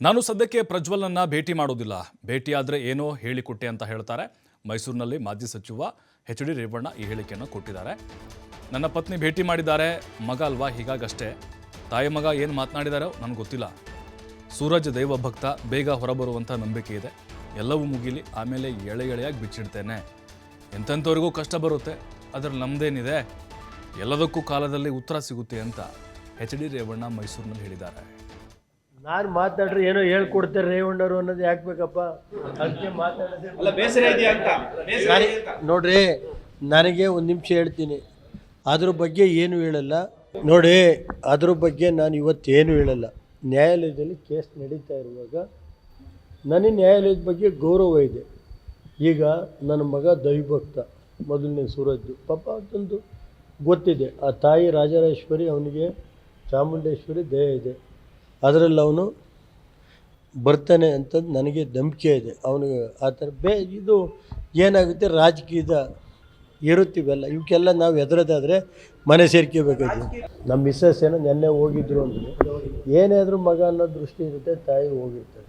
ನಾನು ಸದ್ಯಕ್ಕೆ ಪ್ರಜ್ವಲ್ನನ್ನು ಭೇಟಿ ಮಾಡೋದಿಲ್ಲ. ಭೇಟಿಯಾದರೆ ಏನೋ ಹೇಳಿಕೊಟ್ಟೆ ಅಂತ ಹೇಳ್ತಾರೆ. ಮೈಸೂರಿನಲ್ಲಿ ಮಾಜಿ ಸಚಿವ ಎಚ್ ಡಿ ರೇವಣ್ಣ ಈ ಹೇಳಿಕೆಯನ್ನು ಕೊಟ್ಟಿದ್ದಾರೆ. ನನ್ನ ಪತ್ನಿ ಭೇಟಿ ಮಾಡಿದ್ದಾರೆ. ಮಗ ಅಲ್ವಾ? ಹೀಗಾಗಷ್ಟೇ. ತಾಯಿ ಮಗ ಏನು ಮಾತನಾಡಿದಾರೋ ನನಗೆ ಗೊತ್ತಿಲ್ಲ. ಸೂರಜ್ ದೈವ ಭಕ್ತ ಬೇಗ ಹೊರಬರುವಂಥ ನಂಬಿಕೆ ಇದೆ. ಎಲ್ಲವೂ ಮುಗಿಲಿ, ಆಮೇಲೆ ಎಳೆ ಎಳೆಯಾಗಿ ಬಿಚ್ಚಿಡ್ತೇನೆ. ಎಂಥವರಿಗೂ ಕಷ್ಟ ಬರುತ್ತೆ. ಅದರಲ್ಲಿ ನಮ್ಮದೇನಿದೆ ಎಲ್ಲದಕ್ಕೂ ಕಾಲದಲ್ಲಿ ಉತ್ತರ ಸಿಗುತ್ತೆ ಅಂತ ಎಚ್ ಡಿ ರೇವಣ್ಣ ಮೈಸೂರಿನಲ್ಲಿ ಹೇಳಿದ್ದಾರೆ. ನಾನು ಮಾತಾಡ್ರಿ ಏನೋ ಹೇಳ್ಕೊಡ್ತಾರೆ ರೇವಣ್ಣರು ಅನ್ನೋದು ಯಾಕೆ ಬೇಕಪ್ಪ? ಅದಕ್ಕೆ ಮಾತಾಡೋದೇ ಅಲ್ಲ ಬೇಸರ ಇದೆಯಾ ಅಂತ? ಬೇಸರ ನಾನೇ- ಅಂತ? ನೋಡ್ರಿ ನನಗೆ ಒಂದು ನಿಮಿಷ ಹೇಳ್ತೀನಿ. ಅದ್ರ ಬಗ್ಗೆ ಏನು ಹೇಳಲ್ಲ. ನೋಡಿ ಅದ್ರ ಬಗ್ಗೆ ನಾನು ಇವತ್ತೇನು ಹೇಳಲ್ಲ. ನ್ಯಾಯಾಲಯದಲ್ಲಿ ಕೇಸ್ ನಡೀತಾ ಇರುವಾಗ ನನಗೆ ನ್ಯಾಯಾಲಯದ ಬಗ್ಗೆ ಗೌರವ ಇದೆ. ಈಗ ನನ್ನ ಮಗ ದೈವಭಕ್ತ ಮೊದಲನೇ ಸೂರಜ್ದು. ಪಾಪ ಅದೊಂದು ಗೊತ್ತಿದೆ. ಆ ತಾಯಿ ರಾಜರಾಜೇಶ್ವರಿ ಅವನಿಗೆ ಚಾಮುಂಡೇಶ್ವರಿ ದಯ ಇದೆ. ಅದರಲ್ಲಿ ಅವನು ಬರ್ತಾನೆ ಅಂತಂದು ನನಗೆ ನಂಬಿಕೆ ಇದೆ. ಅವನಿಗೆ ಆ ಥರ ಬೇ ಇದು ಏನಾಗುತ್ತೆ? ರಾಜಕೀಯದ ಇರುತ್ತೀವಲ್ಲ ಇವಕ್ಕೆಲ್ಲ ನಾವು ಎದುರದಾದರೆ ಮನೆ ಸೇರ್ಕೋಬೇಕಾಯ್ತು. ನಮ್ಮ ಮಿಸ್ಸಸ್ ಏನೋ ನೆನ್ನೆ ಹೋಗಿದ್ರು ಅಂದರೆ. ಏನೇ ಆದರೂ ಮಗ ಅನ್ನೋ ದೃಷ್ಟಿ ಇರುತ್ತೆ, ತಾಯಿ ಹೋಗಿರ್ತಾರೆ.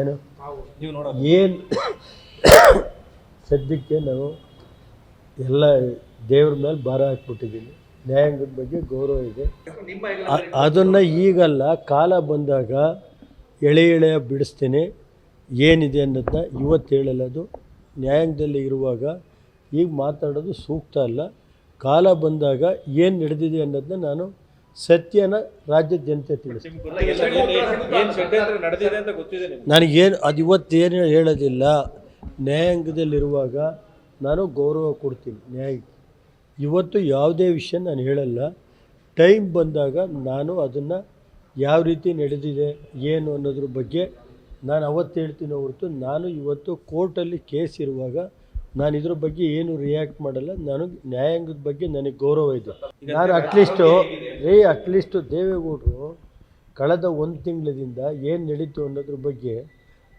ಏನು? ಏನು ಸದ್ಯಕ್ಕೆ ನಾವು ಎಲ್ಲ ದೇವ್ರ ಮೇಲೆ ಭಾರ ಹಾಕ್ಬಿಟ್ಟಿದ್ದೀನಿ ನ್ಯಾಯಾಂಗದ ಬಗ್ಗೆ ಗೌರವ ಇದೆ. ಅದನ್ನು ಈಗಲ್ಲ ಕಾಲ ಬಂದಾಗ ಎಳೆ ಎಳೆಯ ಬಿಡಿಸ್ತೀನಿ ಏನಿದೆ ಅನ್ನೋದನ್ನ ಇವತ್ತು ಹೇಳಲ್ಲ ಅದು. ನ್ಯಾಯಾಂಗದಲ್ಲಿ ಇರುವಾಗ ಈಗ ಮಾತಾಡೋದು ಸೂಕ್ತ ಅಲ್ಲ. ಕಾಲ ಬಂದಾಗ ಏನು ನಡೆದಿದೆ ಅನ್ನೋದನ್ನ ನಾನು ಸತ್ಯನ ರಾಜ್ಯದ ಜನತೆ ತಿಳಿಸ್ತೀನಿ. ನನಗೇನು ಅದು ಇವತ್ತೇನು ಹೇಳೋದಿಲ್ಲ. ನ್ಯಾಯಾಂಗದಲ್ಲಿರುವಾಗ ನಾನು ಗೌರವ ಕೊಡ್ತೀನಿ ನ್ಯಾಯಕ್ಕೆ. ಇವತ್ತು ಯಾವುದೇ ವಿಷಯ ನಾನು ಹೇಳಲ್ಲ. ಟೈಮ್ ಬಂದಾಗ ನಾನು ಅದನ್ನು ಯಾವ ರೀತಿ ನಡೆದಿದೆ ಏನು ಅನ್ನೋದ್ರ ಬಗ್ಗೆ ನಾನು ಅವತ್ತು ಹೇಳ್ತೀನಿ ಹೊರತು ನಾನು ಇವತ್ತು ಕೋರ್ಟಲ್ಲಿ ಕೇಸ್ ಇರುವಾಗ ನಾನು ಇದ್ರ ಬಗ್ಗೆ ಏನು ರಿಯಾಕ್ಟ್ ಮಾಡಲ್ಲ. ನಾನು ನ್ಯಾಯಾಂಗದ ಬಗ್ಗೆ ನನಗೆ ಗೌರವ ಇದೆ. ನಾನು ಅಟ್ಲೀಸ್ಟು ರೇ ಅಟ್ಲೀಸ್ಟು ದೇವೇಗೌಡರು ಕಳೆದ ಒಂದು ತಿಂಗಳದಿಂದ ಏನು ನಡೀತು ಅನ್ನೋದ್ರ ಬಗ್ಗೆ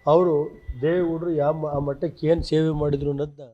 ಅವರು ದೇವೇಗೌಡರು ಯಾವ ಆ ಮಟ್ಟಕ್ಕೆ ಏನು ಸೇವೆ ಮಾಡಿದ್ರು ಅನ್ನೋದನ್ನ